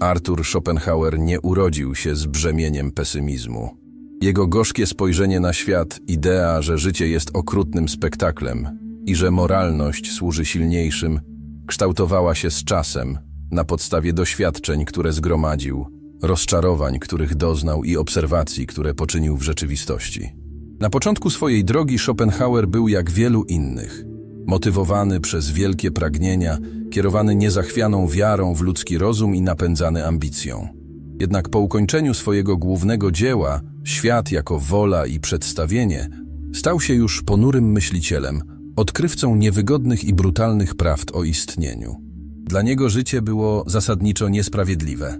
Arthur Schopenhauer nie urodził się z brzemieniem pesymizmu. Jego gorzkie spojrzenie na świat, idea, że życie jest okrutnym spektaklem i że moralność służy silniejszym, kształtowała się z czasem na podstawie doświadczeń, które zgromadził, rozczarowań, których doznał i obserwacji, które poczynił w rzeczywistości. Na początku swojej drogi Schopenhauer był jak wielu innych. Motywowany przez wielkie pragnienia, kierowany niezachwianą wiarą w ludzki rozum i napędzany ambicją. Jednak po ukończeniu swojego głównego dzieła, świat jako wola i przedstawienie, stał się już ponurym myślicielem, odkrywcą niewygodnych i brutalnych prawd o istnieniu. Dla niego życie było zasadniczo niesprawiedliwe.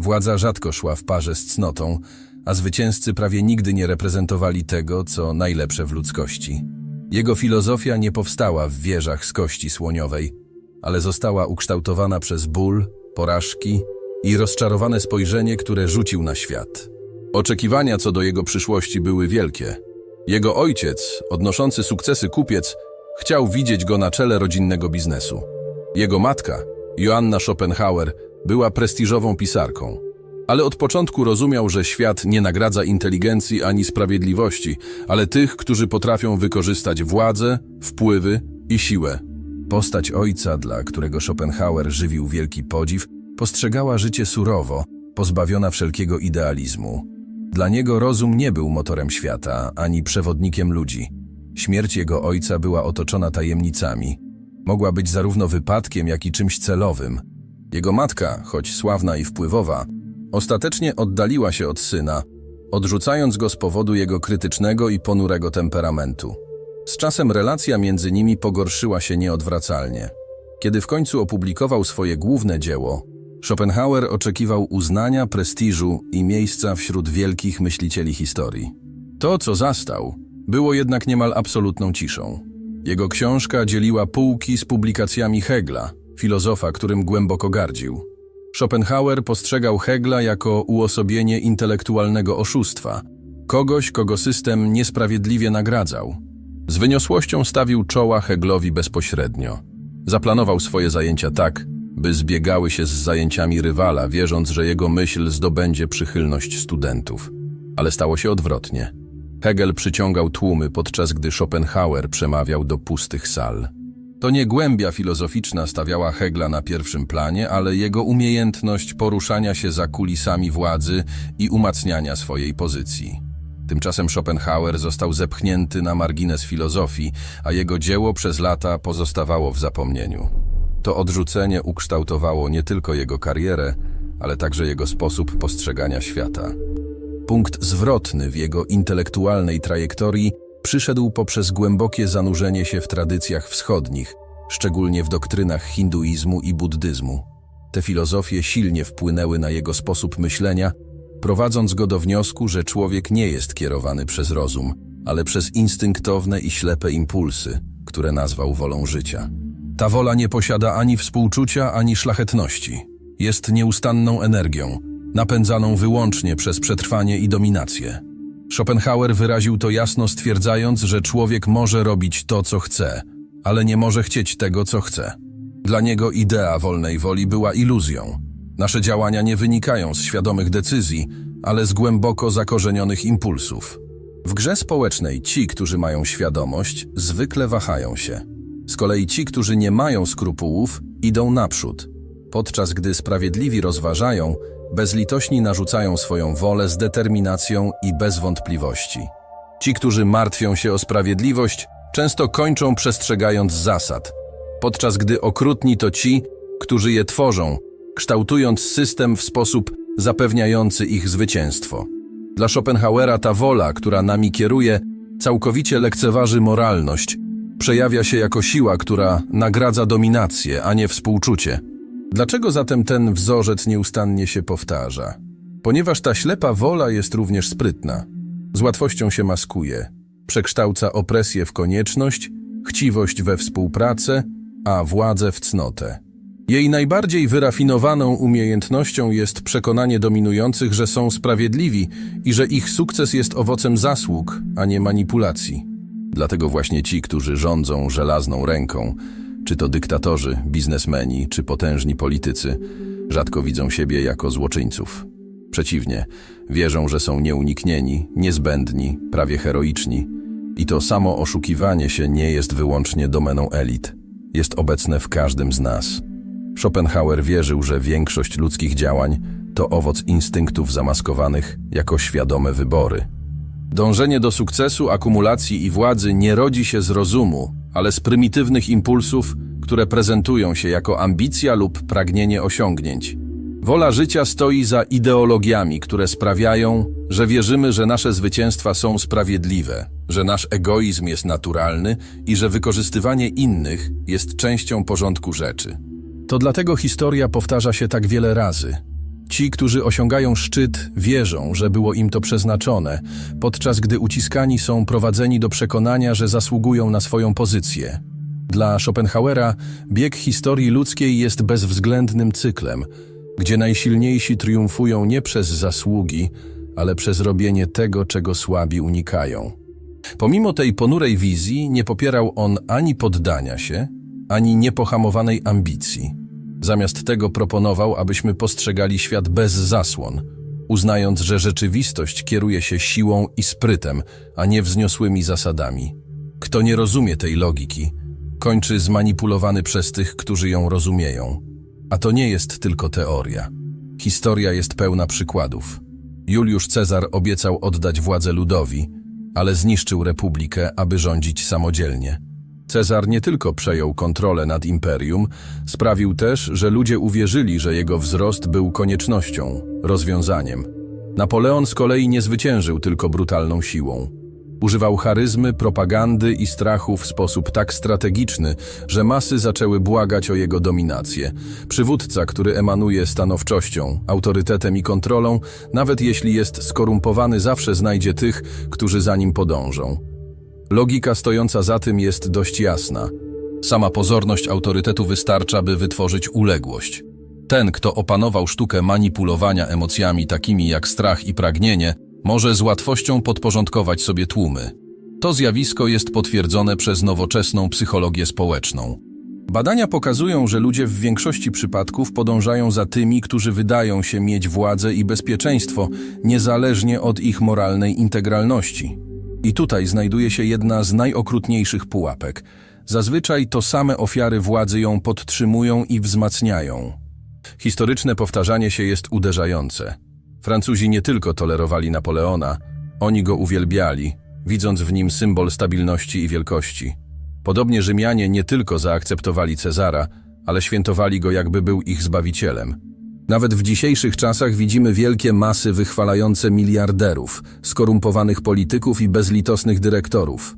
Władza rzadko szła w parze z cnotą, a zwycięzcy prawie nigdy nie reprezentowali tego, co najlepsze w ludzkości. Jego filozofia nie powstała w wieżach z kości słoniowej, ale została ukształtowana przez ból, porażki i rozczarowane spojrzenie, które rzucił na świat. Oczekiwania co do jego przyszłości były wielkie. Jego ojciec, odnoszący sukcesy kupiec, chciał widzieć go na czele rodzinnego biznesu. Jego matka, Joanna Schopenhauer, była prestiżową pisarką. Ale od początku rozumiał, że świat nie nagradza inteligencji ani sprawiedliwości, ale tych, którzy potrafią wykorzystać władzę, wpływy i siłę. Postać ojca, dla którego Schopenhauer żywił wielki podziw, postrzegała życie surowo, pozbawiona wszelkiego idealizmu. Dla niego rozum nie był motorem świata, ani przewodnikiem ludzi. Śmierć jego ojca była otoczona tajemnicami. Mogła być zarówno wypadkiem, jak i czymś celowym. Jego matka, choć sławna i wpływowa, ostatecznie oddaliła się od syna, odrzucając go z powodu jego krytycznego i ponurego temperamentu. Z czasem relacja między nimi pogorszyła się nieodwracalnie. Kiedy w końcu opublikował swoje główne dzieło, Schopenhauer oczekiwał uznania, prestiżu i miejsca wśród wielkich myślicieli historii. To, co zastał, było jednak niemal absolutną ciszą. Jego książka dzieliła półki z publikacjami Hegla, filozofa, którym głęboko gardził. Schopenhauer postrzegał Hegla jako uosobienie intelektualnego oszustwa, kogoś, kogo system niesprawiedliwie nagradzał. Z wyniosłością stawił czoła Heglowi bezpośrednio. Zaplanował swoje zajęcia tak, by zbiegały się z zajęciami rywala, wierząc, że jego myśl zdobędzie przychylność studentów. Ale stało się odwrotnie. Hegel przyciągał tłumy, podczas gdy Schopenhauer przemawiał do pustych sal. To nie głębia filozoficzna stawiała Hegla na pierwszym planie, ale jego umiejętność poruszania się za kulisami władzy i umacniania swojej pozycji. Tymczasem Schopenhauer został zepchnięty na margines filozofii, a jego dzieło przez lata pozostawało w zapomnieniu. To odrzucenie ukształtowało nie tylko jego karierę, ale także jego sposób postrzegania świata. Punkt zwrotny w jego intelektualnej trajektorii przyszedł poprzez głębokie zanurzenie się w tradycjach wschodnich, szczególnie w doktrynach hinduizmu i buddyzmu. Te filozofie silnie wpłynęły na jego sposób myślenia, prowadząc go do wniosku, że człowiek nie jest kierowany przez rozum, ale przez instynktowne i ślepe impulsy, które nazwał wolą życia. Ta wola nie posiada ani współczucia, ani szlachetności. Jest nieustanną energią, napędzaną wyłącznie przez przetrwanie i dominację. Schopenhauer wyraził to jasno stwierdzając, że człowiek może robić to, co chce, ale nie może chcieć tego, co chce. Dla niego idea wolnej woli była iluzją. Nasze działania nie wynikają z świadomych decyzji, ale z głęboko zakorzenionych impulsów. W grze społecznej ci, którzy mają świadomość, zwykle wahają się. Z kolei ci, którzy nie mają skrupułów, idą naprzód, podczas gdy sprawiedliwi rozważają, bezlitośni narzucają swoją wolę z determinacją i bez wątpliwości. Ci, którzy martwią się o sprawiedliwość, często kończą przestrzegając zasad, podczas gdy okrutni to ci, którzy je tworzą, kształtując system w sposób zapewniający ich zwycięstwo. Dla Schopenhauera ta wola, która nami kieruje, całkowicie lekceważy moralność, przejawia się jako siła, która nagradza dominację, a nie współczucie. Dlaczego zatem ten wzorzec nieustannie się powtarza? Ponieważ ta ślepa wola jest również sprytna. Z łatwością się maskuje. Przekształca opresję w konieczność, chciwość we współpracę, a władzę w cnotę. Jej najbardziej wyrafinowaną umiejętnością jest przekonanie dominujących, że są sprawiedliwi i że ich sukces jest owocem zasług, a nie manipulacji. Dlatego właśnie ci, którzy rządzą żelazną ręką, czy to dyktatorzy, biznesmeni, czy potężni politycy, Rzadko widzą siebie jako złoczyńców. Przeciwnie, wierzą, że są nieuniknieni, niezbędni, prawie heroiczni. I to samo oszukiwanie się nie jest wyłącznie domeną elit. Jest obecne w każdym z nas. Schopenhauer wierzył, że większość ludzkich działań to owoc instynktów zamaskowanych jako świadome wybory. Dążenie do sukcesu, akumulacji i władzy nie rodzi się z rozumu, ale z prymitywnych impulsów, które prezentują się jako ambicja lub pragnienie osiągnięć. Wola życia stoi za ideologiami, które sprawiają, że wierzymy, że nasze zwycięstwa są sprawiedliwe, że nasz egoizm jest naturalny i że wykorzystywanie innych jest częścią porządku rzeczy. To dlatego historia powtarza się tak wiele razy. Ci, którzy osiągają szczyt, wierzą, że było im to przeznaczone, podczas gdy uciskani są prowadzeni do przekonania, że zasługują na swoją pozycję. Dla Schopenhauera bieg historii ludzkiej jest bezwzględnym cyklem, gdzie najsilniejsi triumfują nie przez zasługi, ale przez robienie tego, czego słabi unikają. Pomimo tej ponurej wizji nie popierał on ani poddania się, ani niepohamowanej ambicji. Zamiast tego proponował, abyśmy postrzegali świat bez zasłon, uznając, że rzeczywistość kieruje się siłą i sprytem, a nie wzniosłymi zasadami. Kto nie rozumie tej logiki, kończy zmanipulowany przez tych, którzy ją rozumieją. A to nie jest tylko teoria. Historia jest pełna przykładów. Juliusz Cezar obiecał oddać władzę ludowi, ale zniszczył republikę, aby rządzić samodzielnie. Cezar nie tylko przejął kontrolę nad imperium, sprawił też, że ludzie uwierzyli, że jego wzrost był koniecznością, rozwiązaniem. Napoleon z kolei nie zwyciężył tylko brutalną siłą. Używał charyzmy, propagandy i strachu w sposób tak strategiczny, że masy zaczęły błagać o jego dominację. Przywódca, który emanuje stanowczością, autorytetem i kontrolą, nawet jeśli jest skorumpowany, zawsze znajdzie tych, którzy za nim podążą. Logika stojąca za tym jest dość jasna. Sama pozorność autorytetu wystarcza, by wytworzyć uległość. Ten, kto opanował sztukę manipulowania emocjami takimi jak strach i pragnienie, może z łatwością podporządkować sobie tłumy. To zjawisko jest potwierdzone przez nowoczesną psychologię społeczną. Badania pokazują, że ludzie w większości przypadków podążają za tymi, którzy wydają się mieć władzę i bezpieczeństwo, niezależnie od ich moralnej integralności. I tutaj znajduje się jedna z najokrutniejszych pułapek. Zazwyczaj to same ofiary władzy ją podtrzymują i wzmacniają. Historyczne powtarzanie się jest uderzające. Francuzi nie tylko tolerowali Napoleona, oni go uwielbiali, widząc w nim symbol stabilności i wielkości. Podobnie Rzymianie nie tylko zaakceptowali Cezara, ale świętowali go jakby był ich zbawicielem. Nawet w dzisiejszych czasach widzimy wielkie masy wychwalające miliarderów, skorumpowanych polityków i bezlitosnych dyrektorów.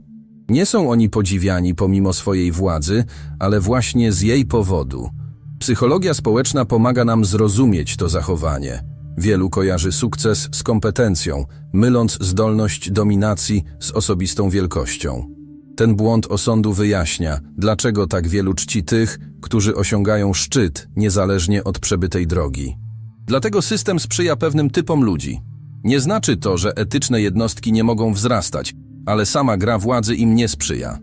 Nie są oni podziwiani pomimo swojej władzy, ale właśnie z jej powodu. Psychologia społeczna pomaga nam zrozumieć to zachowanie. Wielu kojarzy sukces z kompetencją, myląc zdolność dominacji z osobistą wielkością. Ten błąd osądu wyjaśnia, dlaczego tak wielu czci tych, którzy osiągają szczyt niezależnie od przebytej drogi. Dlatego system sprzyja pewnym typom ludzi. Nie znaczy to, że etyczne jednostki nie mogą wzrastać, ale sama gra władzy im nie sprzyja.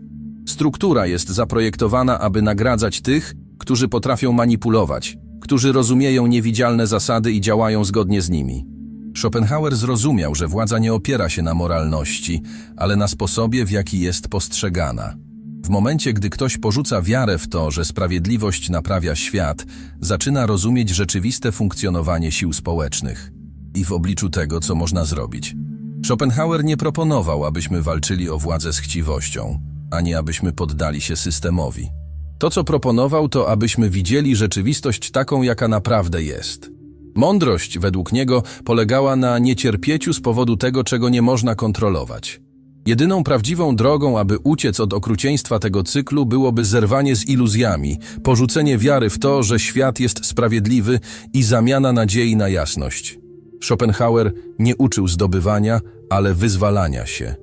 Struktura jest zaprojektowana, aby nagradzać tych, którzy potrafią manipulować, którzy rozumieją niewidzialne zasady i działają zgodnie z nimi. Schopenhauer zrozumiał, że władza nie opiera się na moralności, ale na sposobie, w jaki jest postrzegana. W momencie, gdy ktoś porzuca wiarę w to, że sprawiedliwość naprawia świat, zaczyna rozumieć rzeczywiste funkcjonowanie sił społecznych. I w obliczu tego, co można zrobić. Schopenhauer nie proponował, abyśmy walczyli o władzę z chciwością, ani abyśmy poddali się systemowi. To, co proponował, to abyśmy widzieli rzeczywistość taką, jaka naprawdę jest. Mądrość, według niego, polegała na niecierpieciu z powodu tego, czego nie można kontrolować. Jedyną prawdziwą drogą, aby uciec od okrucieństwa tego cyklu, byłoby zerwanie z iluzjami, porzucenie wiary w to, że świat jest sprawiedliwy i zamiana nadziei na jasność. Schopenhauer nie uczył zdobywania, ale wyzwalania się.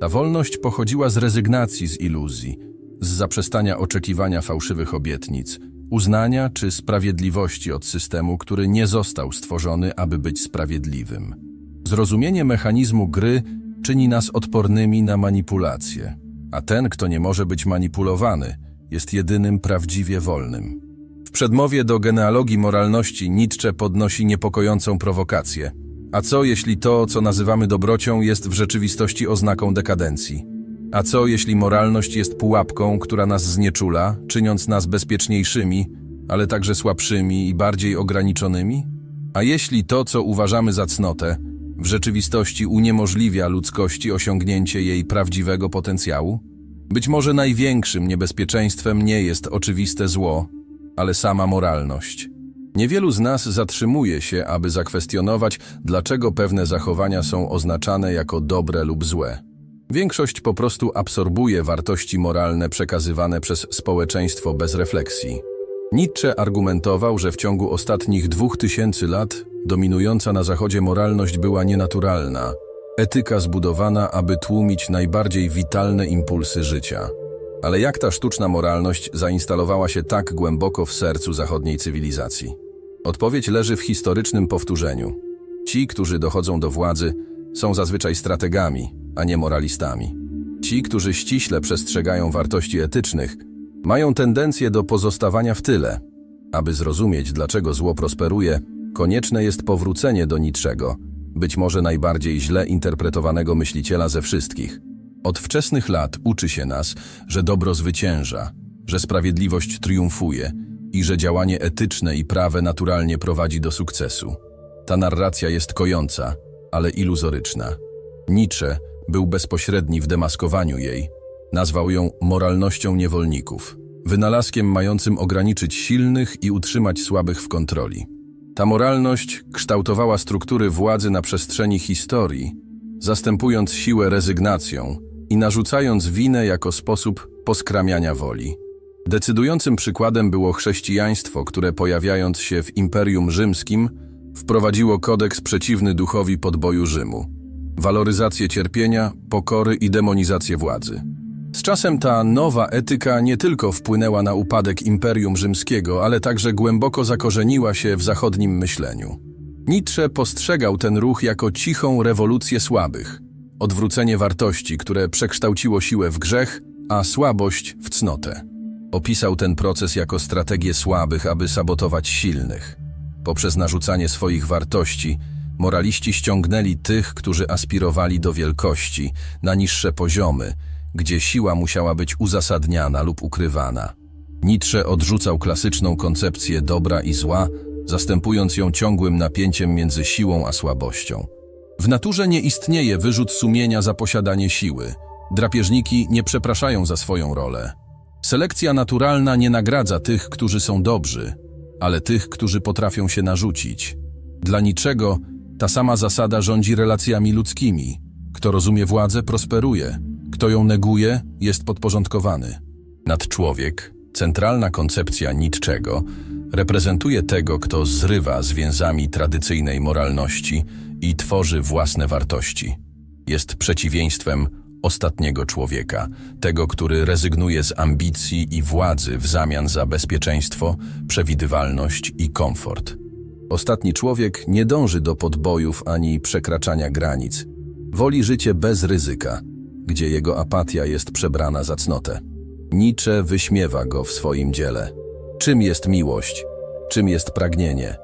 Ta wolność pochodziła z rezygnacji z iluzji, z zaprzestania oczekiwania fałszywych obietnic, uznania czy sprawiedliwości od systemu, który nie został stworzony, aby być sprawiedliwym. Zrozumienie mechanizmu gry czyni nas odpornymi na manipulacje, a ten, kto nie może być manipulowany, jest jedynym prawdziwie wolnym. W przedmowie do genealogii moralności Nietzsche podnosi niepokojącą prowokację. A co jeśli to, co nazywamy dobrocią, jest w rzeczywistości oznaką dekadencji? A co jeśli moralność jest pułapką, która nas znieczula, czyniąc nas bezpieczniejszymi, ale także słabszymi i bardziej ograniczonymi? A jeśli to, co uważamy za cnotę, w rzeczywistości uniemożliwia ludzkości osiągnięcie jej prawdziwego potencjału? Być może największym niebezpieczeństwem nie jest oczywiste zło, ale sama moralność. Niewielu z nas zatrzymuje się, aby zakwestionować, dlaczego pewne zachowania są oznaczane jako dobre lub złe. Większość po prostu absorbuje wartości moralne przekazywane przez społeczeństwo bez refleksji. Nietzsche argumentował, że w ciągu ostatnich dwóch tysięcy lat dominująca na Zachodzie moralność była nienaturalna, etyka zbudowana, aby tłumić najbardziej witalne impulsy życia. Ale jak ta sztuczna moralność zainstalowała się tak głęboko w sercu zachodniej cywilizacji? Odpowiedź leży w historycznym powtórzeniu. Ci, którzy dochodzą do władzy, są zazwyczaj strategami, a nie moralistami. Ci, którzy ściśle przestrzegają wartości etycznych, mają tendencję do pozostawania w tyle. Aby zrozumieć, dlaczego zło prosperuje, konieczne jest powrócenie do niczego, być może najbardziej źle interpretowanego myśliciela ze wszystkich. Od wczesnych lat uczy się nas, że dobro zwycięża, że sprawiedliwość triumfuje i że działanie etyczne i prawe naturalnie prowadzi do sukcesu. Ta narracja jest kojąca, ale iluzoryczna. Nietzsche był bezpośredni w demaskowaniu jej. Nazwał ją moralnością niewolników, wynalazkiem mającym ograniczyć silnych i utrzymać słabych w kontroli. Ta moralność kształtowała struktury władzy na przestrzeni historii, zastępując siłę rezygnacją i narzucając winę jako sposób poskramiania woli. Decydującym przykładem było chrześcijaństwo, które pojawiając się w Imperium Rzymskim, wprowadziło kodeks przeciwny duchowi podboju Rzymu. Waloryzację cierpienia, pokory i demonizację władzy. Z czasem ta nowa etyka nie tylko wpłynęła na upadek Imperium Rzymskiego, ale także głęboko zakorzeniła się w zachodnim myśleniu. Nietzsche postrzegał ten ruch jako cichą rewolucję słabych, odwrócenie wartości, które przekształciło siłę w grzech, a słabość w cnotę. Opisał ten proces jako strategię słabych, aby sabotować silnych. Poprzez narzucanie swoich wartości, moraliści ściągnęli tych, którzy aspirowali do wielkości, na niższe poziomy, gdzie siła musiała być uzasadniana lub ukrywana. Nietzsche odrzucał klasyczną koncepcję dobra i zła, zastępując ją ciągłym napięciem między siłą a słabością. W naturze nie istnieje wyrzut sumienia za posiadanie siły. Drapieżniki nie przepraszają za swoją rolę. Selekcja naturalna nie nagradza tych, którzy są dobrzy, ale tych, którzy potrafią się narzucić. Dla niczego ta sama zasada rządzi relacjami ludzkimi. Kto rozumie władzę, prosperuje. Kto ją neguje, jest podporządkowany. Nadczłowiek, centralna koncepcja niczego, reprezentuje tego, kto zrywa z więzami tradycyjnej moralności i tworzy własne wartości. Jest przeciwieństwem ostatniego człowieka, tego, który rezygnuje z ambicji i władzy w zamian za bezpieczeństwo, przewidywalność i komfort. Ostatni człowiek nie dąży do podbojów ani przekraczania granic. Woli życie bez ryzyka, gdzie jego apatia jest przebrana za cnotę. Nietzsche wyśmiewa go w swoim dziele. Czym jest miłość? Czym jest pragnienie?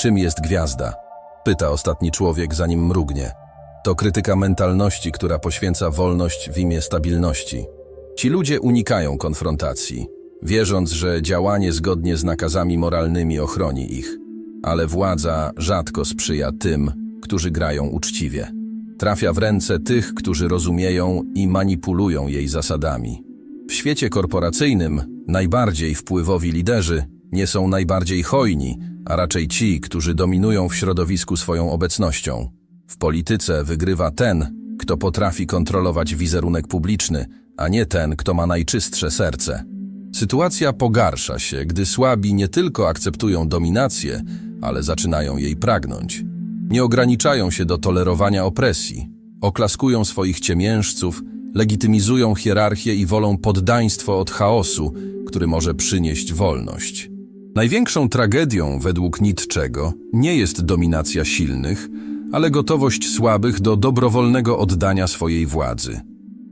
Czym jest gwiazda? Pyta ostatni człowiek, zanim mrugnie. To krytyka mentalności, która poświęca wolność w imię stabilności. Ci ludzie unikają konfrontacji, wierząc, że działanie zgodnie z nakazami moralnymi ochroni ich. Ale władza rzadko sprzyja tym, którzy grają uczciwie. Trafia w ręce tych, którzy rozumieją i manipulują jej zasadami. W świecie korporacyjnym najbardziej wpływowi liderzy nie są najbardziej hojni, a raczej ci, którzy dominują w środowisku swoją obecnością. W polityce wygrywa ten, kto potrafi kontrolować wizerunek publiczny, a nie ten, kto ma najczystsze serce. Sytuacja pogarsza się, gdy słabi nie tylko akceptują dominację, ale zaczynają jej pragnąć. Nie ograniczają się do tolerowania opresji, oklaskują swoich ciemiężców, legitymizują hierarchię i wolą poddaństwo od chaosu, który może przynieść wolność. Największą tragedią według Nietzschego nie jest dominacja silnych, ale gotowość słabych do dobrowolnego oddania swojej władzy.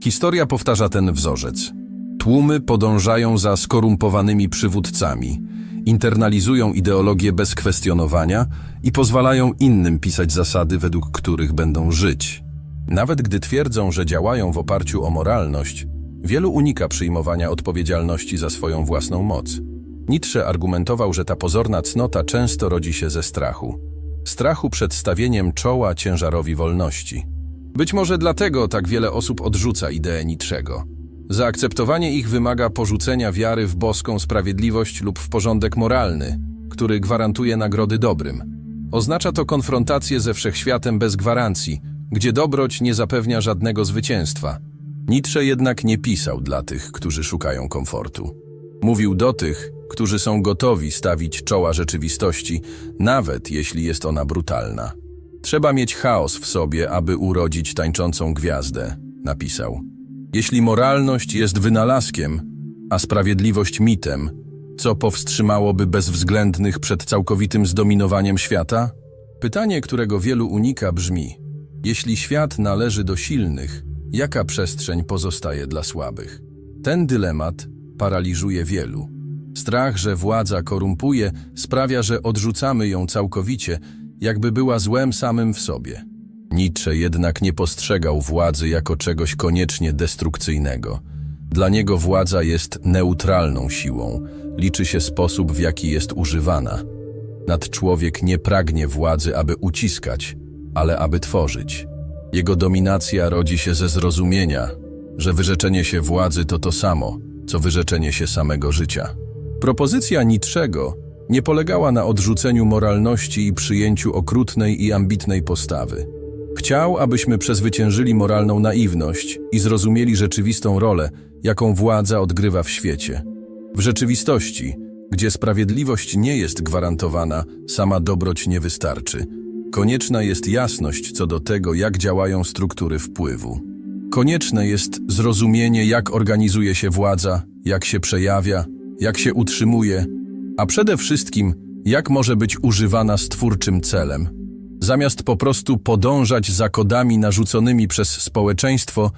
Historia powtarza ten wzorzec. Tłumy podążają za skorumpowanymi przywódcami internalizują ideologię bez kwestionowania i pozwalają innym pisać zasady, według których będą żyć. Nawet gdy twierdzą, że działają w oparciu o moralność, wielu unika przyjmowania odpowiedzialności za swoją własną moc. Nietzsche argumentował, że ta pozorna cnota często rodzi się ze strachu. Strachu przed stawieniem czoła ciężarowi wolności. Być może dlatego tak wiele osób odrzuca ideę Nietzschego. Zaakceptowanie ich wymaga porzucenia wiary w boską sprawiedliwość lub w porządek moralny, który gwarantuje nagrody dobrym. Oznacza to konfrontację ze wszechświatem bez gwarancji, gdzie dobroć nie zapewnia żadnego zwycięstwa. Nietzsche jednak nie pisał dla tych, którzy szukają komfortu. Mówił do tych, którzy są gotowi stawić czoła rzeczywistości, nawet jeśli jest ona brutalna. Trzeba mieć chaos w sobie, aby urodzić tańczącą gwiazdę, napisał. Jeśli moralność jest wynalazkiem, a sprawiedliwość mitem, co powstrzymałoby bezwzględnych przed całkowitym zdominowaniem świata? Pytanie, którego wielu unika, brzmi: jeśli świat należy do silnych, jaka przestrzeń pozostaje dla słabych? Ten dylemat paraliżuje wielu. Strach, że władza korumpuje, sprawia, że odrzucamy ją całkowicie, jakby była złem samym w sobie. Nietzsche jednak nie postrzegał władzy jako czegoś koniecznie destrukcyjnego. Dla niego władza jest neutralną siłą, liczy się sposób, w jaki jest używana. Nadczłowiek nie pragnie władzy, aby uciskać, ale aby tworzyć. Jego dominacja rodzi się ze zrozumienia, że wyrzeczenie się władzy to to samo, co wyrzeczenie się samego życia. Propozycja Nietzschego nie polegała na odrzuceniu moralności i przyjęciu okrutnej i ambitnej postawy. Chciał, abyśmy przezwyciężyli moralną naiwność i zrozumieli rzeczywistą rolę, jaką władza odgrywa w świecie. W rzeczywistości, gdzie sprawiedliwość nie jest gwarantowana, sama dobroć nie wystarczy. Konieczna jest jasność co do tego, jak działają struktury wpływu. Konieczne jest zrozumienie, jak organizuje się władza, jak się przejawia, jak się utrzymuje, a przede wszystkim, jak może być używana z twórczym celem. Zamiast po prostu podążać za kodami narzuconymi przez społeczeństwo,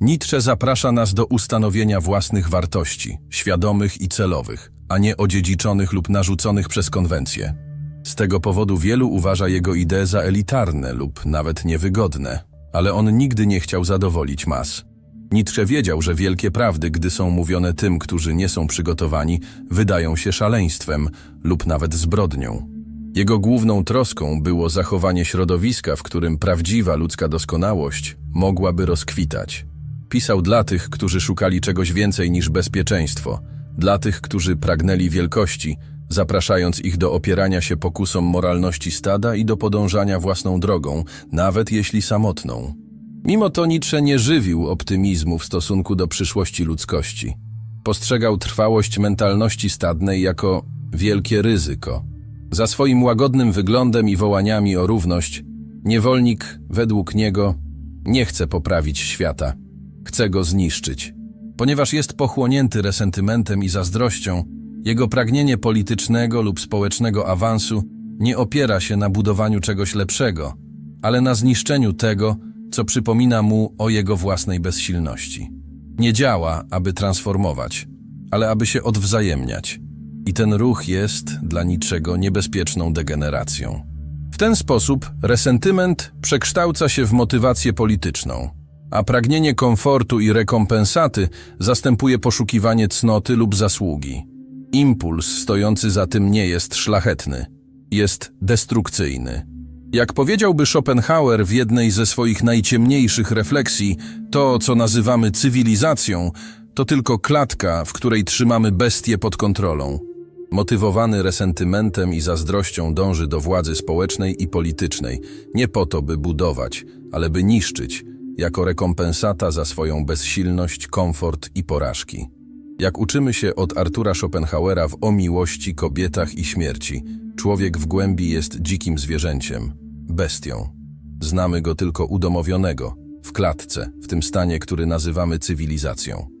Nietzsche zaprasza nas do ustanowienia własnych wartości, świadomych i celowych, a nie odziedziczonych lub narzuconych przez konwencję. Z tego powodu wielu uważa jego idee za elitarne lub nawet niewygodne, ale on nigdy nie chciał zadowolić mas. Nietzsche wiedział, że wielkie prawdy, gdy są mówione tym, którzy nie są przygotowani, wydają się szaleństwem lub nawet zbrodnią. Jego główną troską było zachowanie środowiska, w którym prawdziwa ludzka doskonałość mogłaby rozkwitać. Pisał dla tych, którzy szukali czegoś więcej niż bezpieczeństwo, dla tych, którzy pragnęli wielkości, zapraszając ich do opierania się pokusom moralności stada i do podążania własną drogą, nawet jeśli samotną. Mimo to Nietzsche nie żywił optymizmu w stosunku do przyszłości ludzkości. Postrzegał trwałość mentalności stadnej jako wielkie ryzyko. Za swoim łagodnym wyglądem i wołaniami o równość, niewolnik, według niego, nie chce poprawić świata. Chce go zniszczyć. Ponieważ jest pochłonięty resentymentem i zazdrością, jego pragnienie politycznego lub społecznego awansu nie opiera się na budowaniu czegoś lepszego, ale na zniszczeniu tego, co przypomina mu o jego własnej bezsilności. Nie działa, aby transformować, ale aby się odwzajemniać. I ten ruch jest dla niczego niebezpieczną degeneracją. W ten sposób resentyment przekształca się w motywację polityczną, a pragnienie komfortu i rekompensaty zastępuje poszukiwanie cnoty lub zasługi. Impuls stojący za tym nie jest szlachetny, jest destrukcyjny. Jak powiedziałby Schopenhauer w jednej ze swoich najciemniejszych refleksji, to, co nazywamy cywilizacją, to tylko klatka, w której trzymamy bestię pod kontrolą. Motywowany resentymentem i zazdrością dąży do władzy społecznej i politycznej, nie po to, by budować, ale by niszczyć, jako rekompensata za swoją bezsilność, komfort i porażki. Jak uczymy się od Artura Schopenhauera w O miłości, kobietach i śmierci, człowiek w głębi jest dzikim zwierzęciem, bestią. Znamy go tylko udomowionego, w klatce, w tym stanie, który nazywamy cywilizacją.